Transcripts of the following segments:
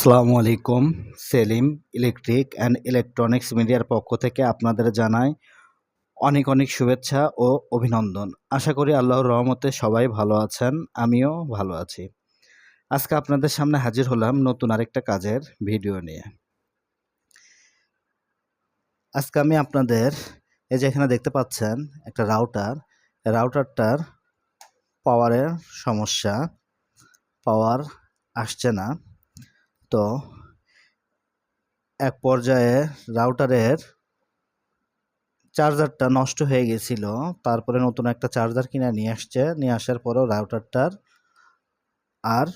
আসসালামু আলাইকুম, Selim electric and electronics মিডিয়ার পক্ষ থেকে আপনাদের জানাই অনেক অনেক শুভেচ্ছা ও অভিনন্দন। আশা করি আল্লাহর রহমতে সবাই ভালো আছেন, আমিও ভালো আছি। আজকে আপনাদের সামনে হাজির হলাম নতুন আরেকটা কাজের ভিডিও নিয়ে। আজকে আমি আপনাদের, এই যে এখানে দেখতে পাচ্ছেন একটা রাউটার, রাউটারটার পাওয়ারের সমস্যা পাওয়ার আসছে না। তো এক পর্যায়ে রাউটারের চার্জারটা নষ্ট হয়ে গেছিল। তারপরে নতুন একটা চার্জার কিনে নিয়ে আসছে। নিয়ে আসার পরেও রাউটারটার আর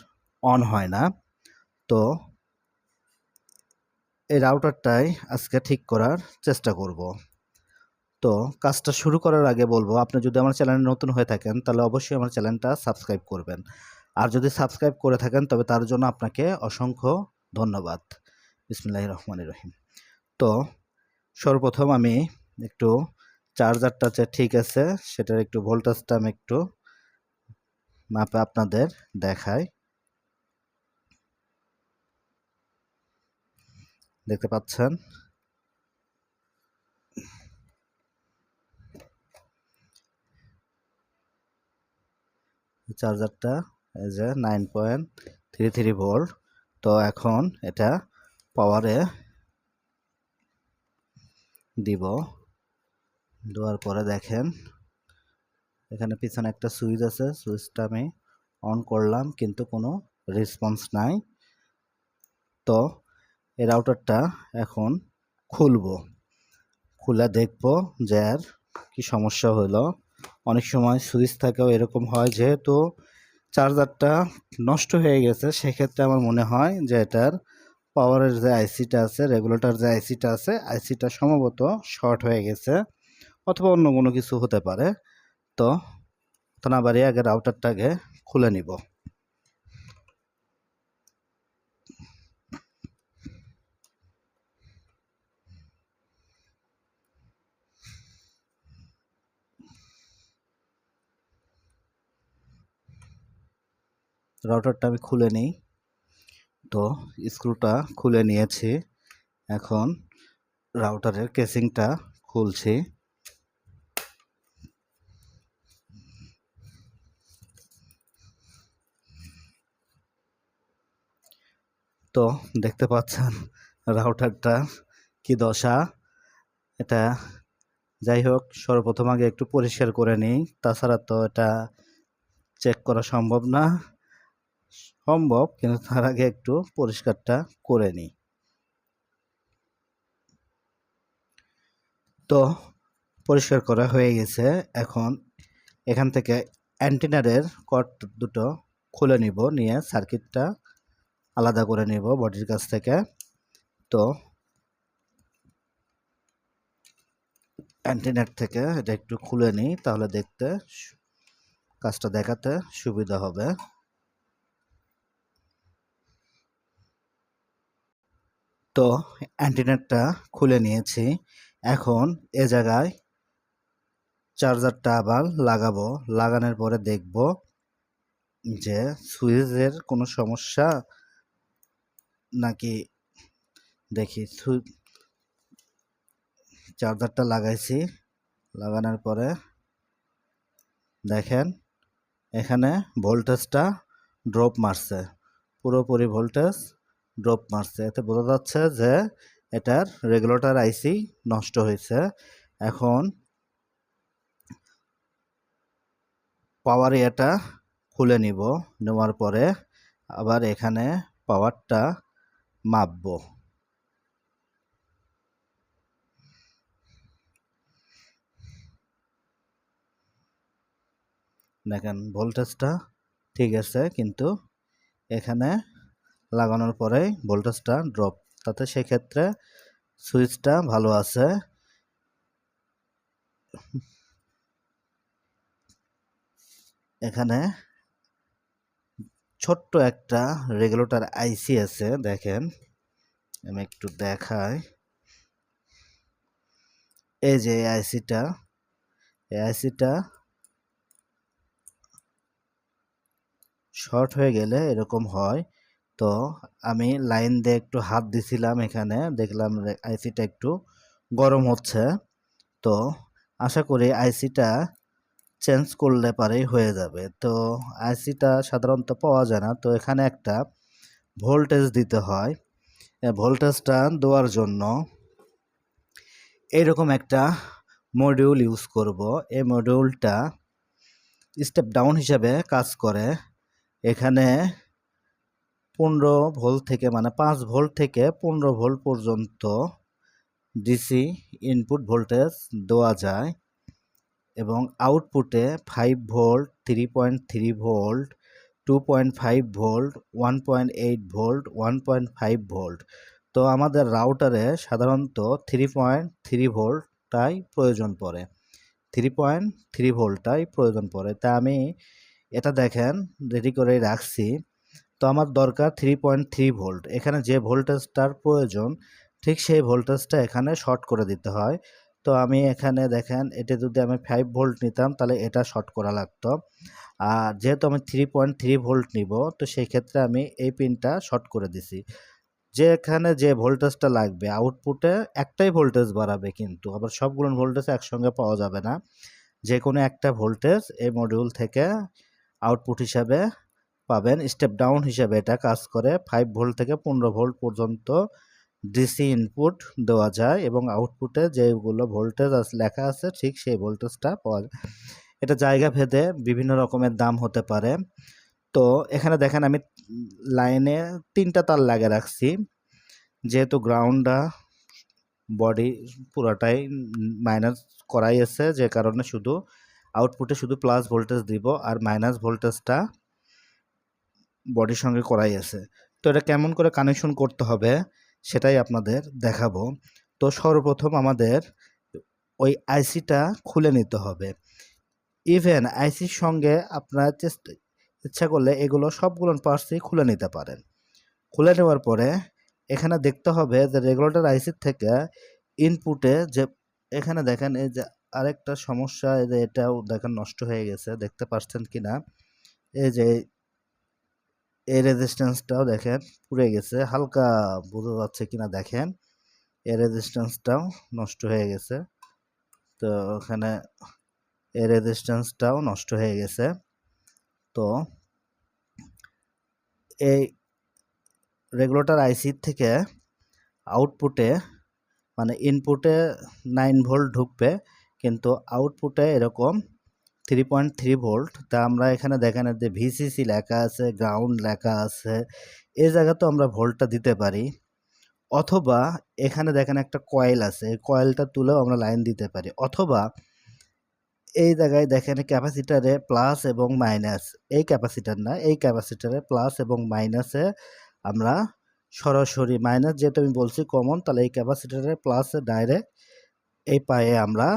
অন হয় না। তো এই রাউটারটাই আজকে ঠিক করার চেষ্টা করব। তো কাজটা শুরু করার আগে বলব, আপনি যদি আমার চ্যানেলে নতুন হয়ে থাকেন, তাহলে অবশ্যই আমার চ্যানেলটা সাবস্ক্রাইব করবেন। আর যদি সাবস্ক্রাইব করে থাকেন, তবে তার জন্য আপনাকে অসংখ্য ধন্যবাদ। বিসমুল্লাহ রহমান রহিম। তো, সর্বপ্রথম আমি একটু চার্জারটা যে ঠিক আছে, সেটার একটু ভোল্টেজটা আমি একটু মাপে আপনাদের দেখাই। দেখতে পাচ্ছেন? চার্জারটা যে nine point three three volt তো এখন এটা পাওয়ারে দিব। দেওয়ার পরে দেখেন, এখানে পিছনে একটা সুইচ আছে সুইচটা আমি অন করলাম, কিন্তু কোনো রেসপন্স নাই। তো এই রাউটারটা এখন খুলবো। খুলে দেখব যে আর কি সমস্যা হলো। অনেক সময় সুইচ থাকেও এরকম হয়, যেহেতু চার্জারটা নষ্ট হয়ে গেছে, সেক্ষেত্রে আমার মনে হয় যে এটার পাওয়ারের যে আইসিটা আছে রেগুলেটর যে আইসিটা আছে আইসিটা সম্ভবত শর্ট হয়ে গেছে অথবা অন্য কোনো কিছু হতে পারে। তো তো না বাড়ি আগে রাউটারটাকে খুলে নিব। রাউটারটা আমি খুলে নিই। তো স্ক্রুটা খুলে নিয়েছি। এখন রাউটারের কেসিংটা খুলছি। তো দেখতে পাচ্ছেন রাউটারটা কি দশা? এটা যাই হোক, সর্বপ্রথম আগে একটু পরিষ্কার করে নিই। তাছাড়া তো এটা চেক করা সম্ভব না। সম্ভব, কিন্তু তার আগে একটু পরিষ্কারটা করে নিই। তো, পরিষ্কার করা হয়ে গেছে। এখন এখান থেকে অ্যান্টিনারের কট দুটো খুলে নিব, নিয়ে সার্কিটটা আলাদা করে নিব বডির কাছ থেকে। তো, অ্যান্টিনার থেকে এটা একটু খুলে নিই, তাহলে দেখতে, কাজটা দেখাতে সুবিধা হবে। তো অ্যান্টিনেটটা খুলে নিয়েছি। এখন এ জায়গায় চার্জারটা আবার লাগাবো। লাগানোর পরে দেখব যে সুইচের কোনো সমস্যা নাকি দেখি চার্জারটা লাগাইছি। লাগানোর পরে দেখেন এখানে ভোল্টেজটা ড্রপ মারছে। পুরোপুরি ভোল্টেজ ড্রপ মারছে। এতে বোঝা যাচ্ছে যে এটার রেগুলেটর আইসি নষ্ট হয়েছে। এখন পাওয়ার এটা খুলে নিব। নেওয়ার পরে আবার এখানে পাওয়ারটা মাপব। দেখেন ভোল্টেজটা ঠিক আছে, কিন্তু এখানে লাগানোর পরে ভোল্টেজটা ড্রপ তাতে সেক্ষেত্রে সুইচটা ভালো আছে। এখানে ছোট্ট একটা রেগুলেটর আইসি আছে, দেখেন। আমি একটু দেখাই। এই যে আইসিটা এই আইসিটা শর্ট হয়ে গেলে এরকম হয়। তো আমি লাইন দিয়ে একটু হাত দিছিলাম এখানে, দেখলাম আইসিটা একটু গরম হচ্ছে। তো আশা করি আইসিটা চেঞ্জ করলে পারেই হয়ে যাবে। তো আইসিটা সাধারণত পাওয়া যায় না। তো এখানে একটা ভোল্টেজ দিতে হয়। ভোল্টেজটা দেওয়ার জন্য এরকম একটা মডিউল ইউজ করব। এই মডিউলটা স্টেপ ডাউন হিসাবে কাজ করে। এখানে পনেরো ভোল্ট থেকে মানে পাঁচ ভোল্ট থেকে পনেরো ভোল্ট পর্যন্ত ডিসি ইনপুট ভোল্টেজ দেওয়া যায় এবং আউটপুটে five volt, three point three volt, two point five volt, one point eight volt, one point five volt. তো আমাদের রাউটারে সাধারণত থ্রি পয়েন্ট থ্রি ভোল্টটাই প্রয়োজন পড়ে। থ্রি পয়েন্ট থ্রি ভোল্টটাই প্রয়োজন পড়ে। তা আমি এটা দেখেন, রেডি করে রাখছি। তো আমার দরকার থ্রি পয়েন্ট থ্রি ভোল্ট এখানে যে ভোল্টেজটার প্রয়োজন, ঠিক সেই ভোল্টেজটা এখানে শর্ট করে দিতে হয়। তো আমি এখানে দেখেন, এটা যদি আমি ফাইভ ভোল্ট নিতাম, তাহলে এটা শর্ট করা লাগতো। আর যেহেতু আমি থ্রি পয়েন্ট থ্রি ভোল্ট নিব, তো সেই ক্ষেত্রে আমি এই পিনটা শর্ট করে দিছি। যে এখানে যে ভোল্টেজটা লাগবে আউটপুটে একটাই ভোল্টেজ বাড়াবে কিন্তু, আবার সবগুলো ভোল্টেজ একসঙ্গে পাওয়া যাবে না। যে কোনো একটা ভোল্টেজ এই মডিউল থেকে আউটপুট হিসাবে পাবেন। স্টেপ ডাউন হিসাবে এটা কাজ করে। ফাইভ ভোল্ট থেকে পনেরো ভোল্ট পর্যন্ত ডিসি ইনপুট দেওয়া যায় এবং আউটপুটে যেগুলো ভোল্টেজ লেখা আছে ঠিক সেই ভোল্টেজটা পাওয়া যায়। এটা জায়গা ভেদে বিভিন্ন রকমের দাম হতে পারে। তো এখানে দেখেন আমি লাইনে তিনটা তার লাগে রাখছি। যেহেতু গ্রাউন্ডটা বডি পুরাটাই মাইনাস করাই আছে, যে কারণে শুধু আউটপুটে শুধু প্লাস ভোল্টেজ দিব আর মাইনাস ভোল্টেজটা বডির সঙ্গে করাই আছে। তো এটা কেমন করে কানেকশন করতে হবে সেটাই আপনাদের দেখাবো। তো সর্বপ্রথম আমাদের ওই আইসিটা খুলে নিতে হবে। ইভেন আইসির সঙ্গে আপনার চেষ্টা ইচ্ছা করলে এগুলো সবগুলো পার্টসই খুলে নিতে পারেন। খুলে নেওয়ার পরে এখানে দেখতে হবে যে রেগুলেটর আইসির থেকে ইনপুটে যে এখানে দেখেন এই যে আরেকটা সমস্যা, এই যে এটাও দেখেন নষ্ট হয়ে গেছে, দেখতে পাচ্ছেন কি না এই যে এই রেজিস্ট্যান্সটাও দেখেন, পুড়ে গেছে, হালকা বোঝা যাচ্ছে কিনা দেখেন এই রেজিস্ট্যান্সটাও নষ্ট হয়ে গেছে। তো ওখানে এই রেজিস্ট্যান্সটাও নষ্ট হয়ে গেছে। তো এই রেগুলেটর আইসির থেকে আউটপুটে মানে ইনপুটে নাইন ভোল্ট ঢুকবে, কিন্তু আউটপুটে এরকম থ্রি পয়েন্ট থ্রি ভোল্ট তা আমরা এখানে দেখেন যে ভিসিসি লেখা আছে গ্রাউন্ড লেখা আছে। এই জায়গাতেও আমরা ভোল্টটা দিতে পারি। অথবা এখানে দেখেন একটা কয়েল আছে কয়েলটা তুলেও আমরা লাইন দিতে পারি। অথবা এই জায়গায় দেখেন ক্যাপাসিটারে প্লাস এবং মাইনাস এই ক্যাপাসিটার না, এই ক্যাপাসিটারে প্লাস এবং মাইনাসে আমরা সরাসরি মাইনাস যেহেতু আমি বলছি কমন তাহলে এই ক্যাপাসিটারে প্লাসে ডাইরেক্ট এই পায়ে আমরা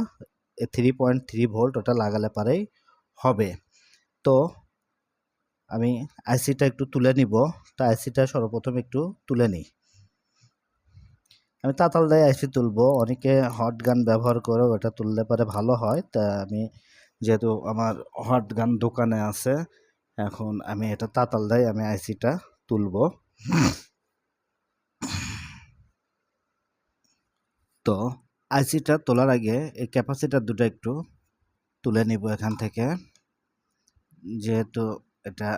থ্রি পয়েন্ট থ্রি ভোল্ট ওটা লাগালে পারেই হবে। তো আমি আইসিটা একটু তুলে নিব। তা আইসিটা সর্বপ্রথম একটু তুলে নিই। আমি তাতাল দিয়ে আইসি তুলবো। অনেকে হট গান ব্যবহার করে ওটা তুললে পারে ভালো হয়। তা আমি যেহেতু আমার হট গান দোকানে আছে, এখন আমি এটা তাতাল দেয় আমি আইসিটা তুলবো। তো আইসিটা তোলার আগে এই ক্যাপাসিটার দুটো একটু তুলে নিব এখান থেকে। যেহেতু এটা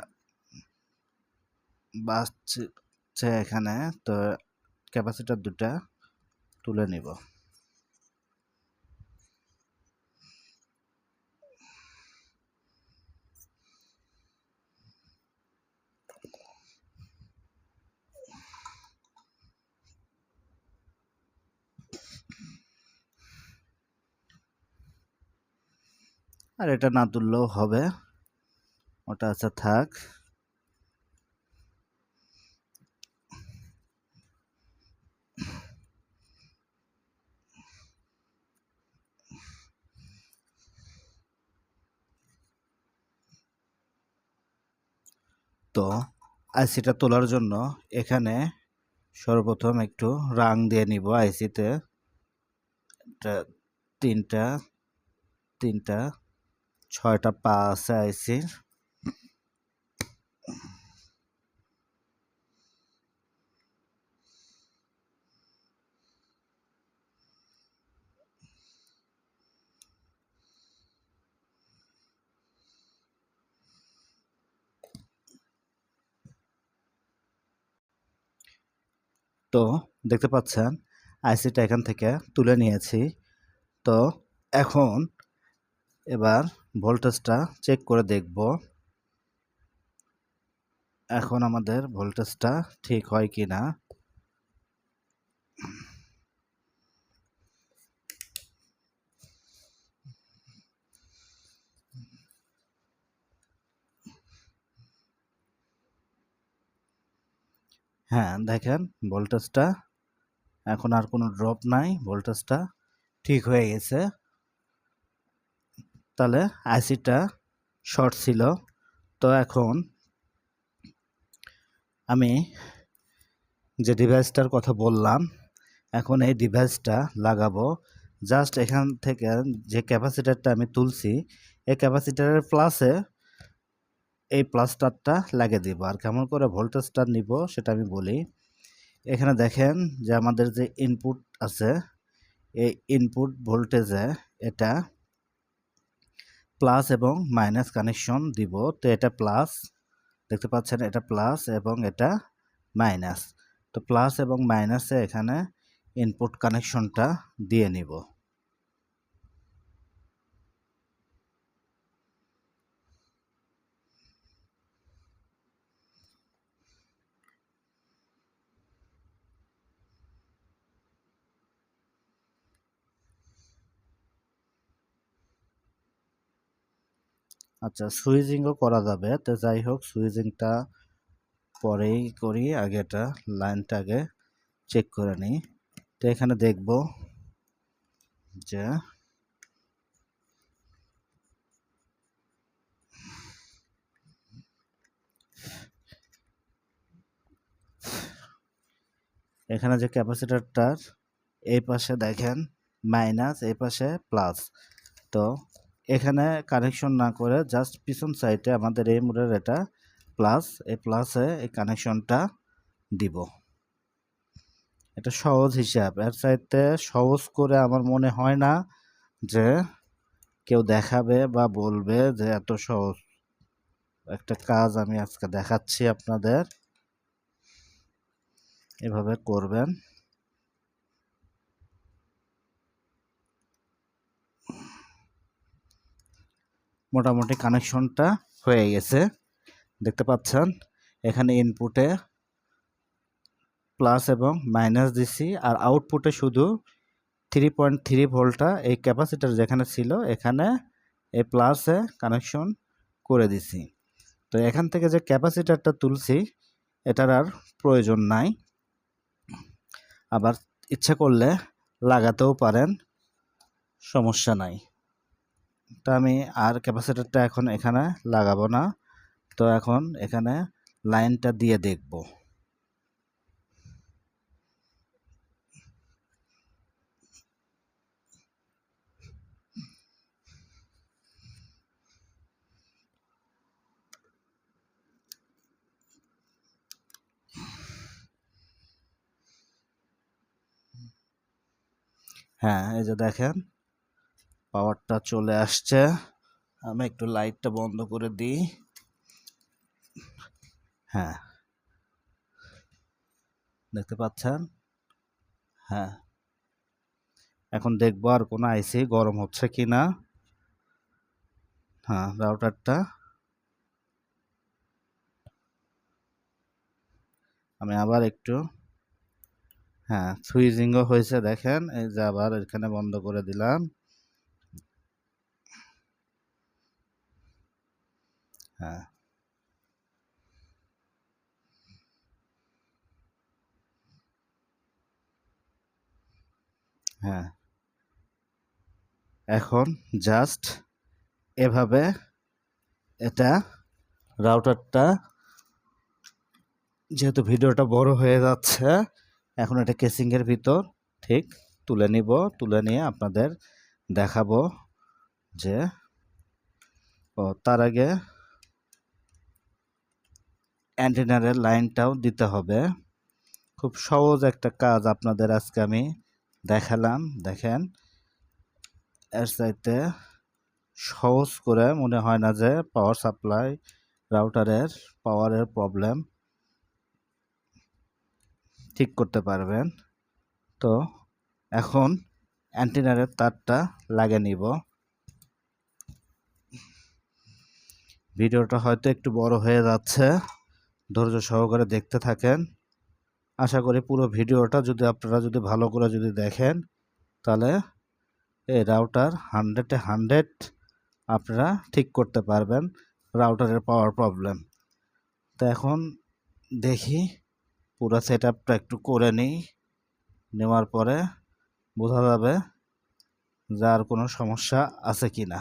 বাসছে এখানে, তো ক্যাপাসিটার দুটা তুলে নিব। আর এটা না তুললেও হবে। ওটা আচ্ছা থাক। তো আইসিটা তোলার জন্য এখানে সর্বপ্রথম একটু রাং দিয়ে নিব আইসিতে তিনটা তিনটা। ছয়টা পা আছে আইসির তো দেখতে পাচ্ছেন, আইসিটা এখান থেকে তুলে নিয়েছি। তো এখন এবার ভোল্টেজটা চেক করে দেখব। এখন আমাদের ভোল্টেজটা ঠিক হয় কি না হ্যাঁ দেখেন ভোল্টেজটা, এখন আর কোনো ড্রপ নাই, ভোল্টেজটা ঠিক হয়ে গেছে। তাহলে আইসিটা শর্ট ছিল। তো এখন আমি যে ডিভাইসটার কথা বললাম, এখন এই ডিভাইসটা লাগাবো। জাস্ট এখান থেকে যে ক্যাপাসিটারটা আমি তুলছি, এই ক্যাপাসিটারের প্লাসে এই প্লাস্টারটা লাগিয়ে দিব। আর কেমন করে ভোল্টেজটা নিব সেটা আমি বলি। এখানে দেখেন যে আমাদের যে ইনপুট আছে, এই ইনপুট ভোল্টেজে এটা প্লাস এবং মাইনাস কানেকশন দিব। তো এটা প্লাস দেখতে পাচ্ছেন এটা প্লাস এবং এটা মাইনাস তো প্লাস এবং মাইনাসে এখানে ইনপুট কানেকশনটা দিয়ে নিব। আচ্ছা সুইচিংও করা যাবে। তো যাই হোক সুইচিংটা পরেই করি আগে এটা লাইনটা আগে চেক করে নিই। তো এখানে দেখব যে এখানে যে ক্যাপাসিটারটার এই পাশে দেখেন, মাইনাস, এই পাশে প্লাস। তো এখানে কানেকশন না করে জাস্ট পিছন সাইডে আমাদের এই মোড়ের এটা প্লাস এই প্লাসে এই কানেকশনটা দিব। এটা সহজ হিসাব। এর চাইতে সহজ করে আমার মনে হয় না যে কেউ দেখাবে বা বলবে যে এত সহজ। একটা কাজ আমি আজকে দেখাচ্ছি আপনাদের। এভাবে করবেন। মোটামুটি কানেকশনটা হয়ে গেছে। দেখতে পাচ্ছেন, এখানে ইনপুটে প্লাস এবং মাইনাস দিছি, আর আউটপুটে শুধু থ্রি পয়েন্ট থ্রি ভোল্টটা এই ক্যাপাসিটার যেখানে ছিল, এখানে এই প্লাসে কানেকশন করে দিছি। তো এখান থেকে যে ক্যাপাসিটারটা তুলছি, এটার আর প্রয়োজন নাই। আবার ইচ্ছা করলে লাগাতেও পারেন, সমস্যা নাই। তো আমি আর ক্যাপাসিটারটা এখন এখানে লাগাবো না। তো এখন এখানে লাইনটা দিয়ে দেখব। হ্যাঁ এই যে দেখেন। পাওয়ারটা চলে আসছে। আমি একটু লাইটটা বন্ধ করে দিই। হ্যাঁ। দেখতে পাচ্ছেন? হ্যাঁ। এখন দেখব আর কোনো আইসি গরম হচ্ছে কি না হ্যাঁ রাউটারটা। আমি আবার একটু হ্যাঁ সুইচিংও হয়েছে দেখেন। এই যে আবার এখানে বন্ধ করে দিলাম। হ্যাঁ। হ্যাঁ। এখন জাস্ট এভাবে এটা রাউটারটা যেহেতু ভিডিওটা বড় হয়ে যাচ্ছে, এখন এটা কেসিংয়ের ভিতর ঠিক তুলে নিব, তুলে নিয়ে আপনাদের দেখাবো যে, ও তার আগে অ্যান্টেনারের লাইনটাও দিতে হবে। খুব সহজ একটা কাজ আপনাদের আজকে আমি দেখালাম। দেখেন, এর চাইতে সহজ করে মনে হয় না যে পাওয়ার সাপ্লাই রাউটারের পাওয়ারের প্রবলেম ঠিক করতে পারবেন। তো এখন অ্যান্টিনারের তারটা লাগিয়ে নিব। ভিডিওটা হয়তো একটু বড় হয়ে যাচ্ছে। ধৈর্য সহকারে দেখতে থাকেন। আশা করি পুরো ভিডিওটা যদি আপনারা যদি ভালো করে যদি দেখেন, তাহলে এই রাউটার হান্ড্রেডে হান্ড্রেড আপনারা ঠিক করতে পারবেন রাউটারের পাওয়ার প্রবলেম তো এখন দেখি পুরো সেট আপটা একটু করে নিই। নেওয়ার পরে বোঝা যাবে যার কোনো সমস্যা আছে কি না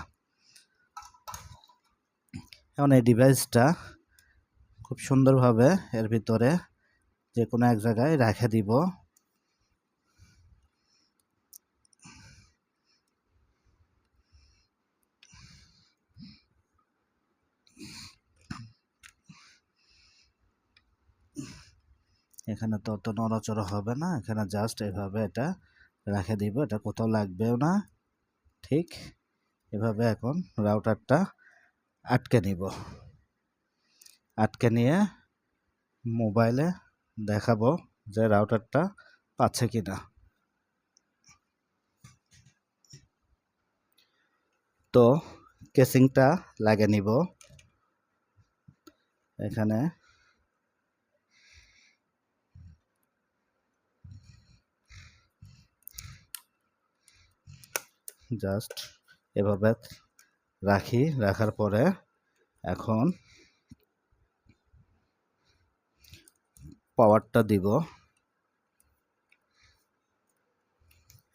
এখন এই ডিভাইসটা খুব সুন্দরভাবে এর ভিতরে যে কোনো এক জায়গায় রেখে দিব। এখানে তো অত নড়াচড়া হবে না, এখানে জাস্ট এভাবে এটা রেখে দিব, এটা কোথাও লাগবেও না। ঠিক, এভাবে এখন রাউটারটা আটকে নিব। আটকে নিয়ে মোবাইলে দেখাবো যে রাউটারটা পাচ্ছে কি না তো কেসিংটা লাগে নিব। এখানে জাস্ট এভাবে রাখি, রাখার পরে এখন পাওয়ারটা দিব।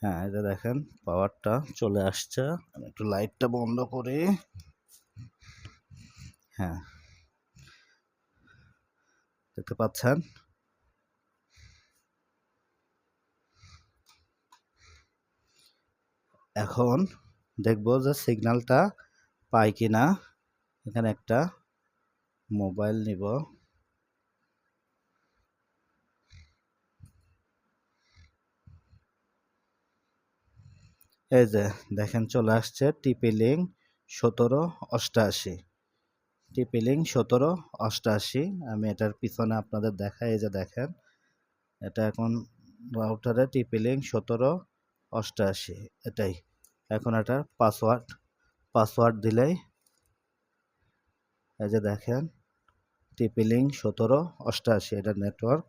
হ্যাঁ এটা দেখেন, পাওয়ারটা চলে আসছে। আমি একটু লাইটটা বন্ধ করি। হ্যাঁ। দেখতে পাচ্ছেন? এখন দেখব যে সিগন্যালটা পাই কিনা। এখানে একটা মোবাইল নিব। এই যে দেখেন চলে আসছে টিপি সতেরো অষ্টাশি। টিপি সতেরো অষ্টাশি, আমি এটার পিছনে আপনাদের দেখাই, এই যে দেখেন, এটা এখন রাউটারে টিপি সতেরো অষ্টআশি এটাই। এখন এটার পাসওয়ার্ড পাসওয়ার্ড দিলেই এই যে দেখেন, টিপি সতেরো অষ্টআশি এটা নেটওয়ার্ক,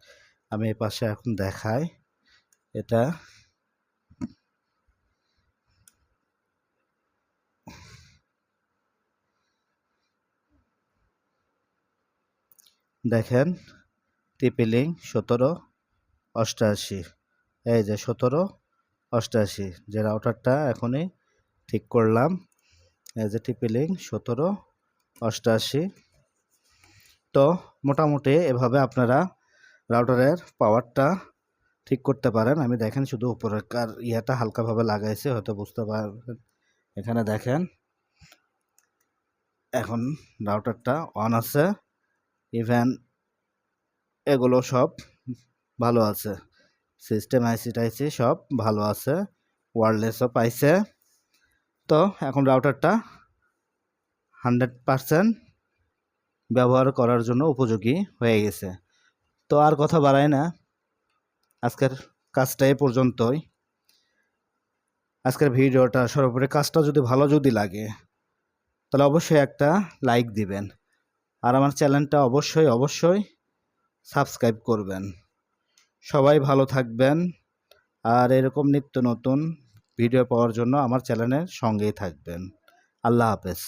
আমি এই পাশে এখন দেখাই, এটা দেখেন, টিপি লিঙ্ক সতেরো অষ্টআশি এই যে সতেরো অষ্টআশি যে রাউটারটা এখনই ঠিক করলাম। এই যে টিপি লিঙ্ক সতেরো অষ্টআশি তো মোটামুটি এভাবে আপনারা রাউটারের পাওয়ারটা ঠিক করতে পারেন। আমি দেখেন শুধু উপরের ইয়েটা হালকাভাবে লাগাইছে, হয়তো বুঝতে পারবেন। এখানে দেখেন, এখন রাউটারটা অন আছে। ইভেন এগুলো সব ভালো আছে। সিস্টেম আইসি টাইসি সব ভালো আছে। ওয়ারলেসও পাইছে। তো এখন রাউটারটা হান্ড্রেড পারসেন্ট ব্যবহার করার জন্য উপযোগী হয়ে গেছে। তো আর কথা বাড়াই না। আজকের কাজটা এ পর্যন্তই। আজকের ভিডিওটা সর্বোপরি কাজটা যদি ভালো যদি লাগে, তাহলে অবশ্যই একটা লাইক দিবেন। আর আমার চ্যানেলটা অবশ্যই অবশ্যই সাবস্ক্রাইব করবেন। সবাই ভালো থাকবেন। আর এরকম নিত্য নতুন ভিডিও পাওয়ার জন্য আমার চ্যানেলের সঙ্গেই থাকবেন। আল্লাহ হাফেজ।